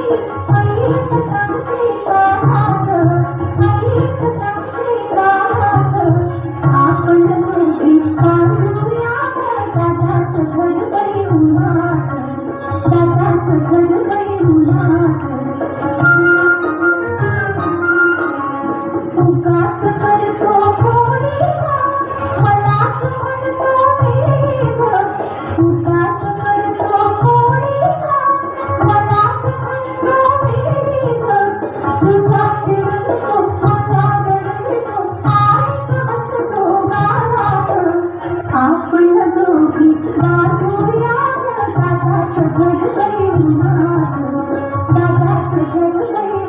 啊。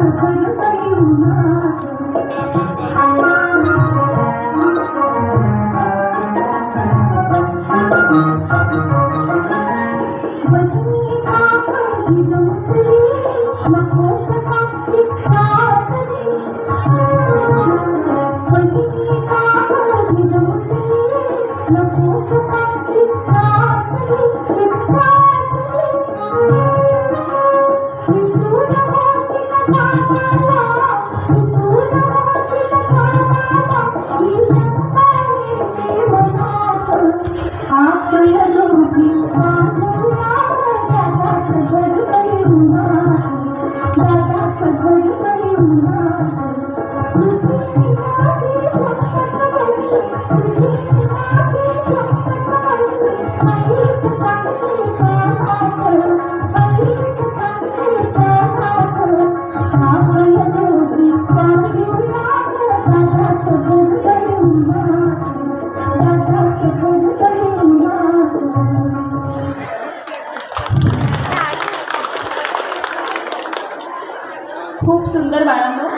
Thank you. खूप सुंदर बाळांनो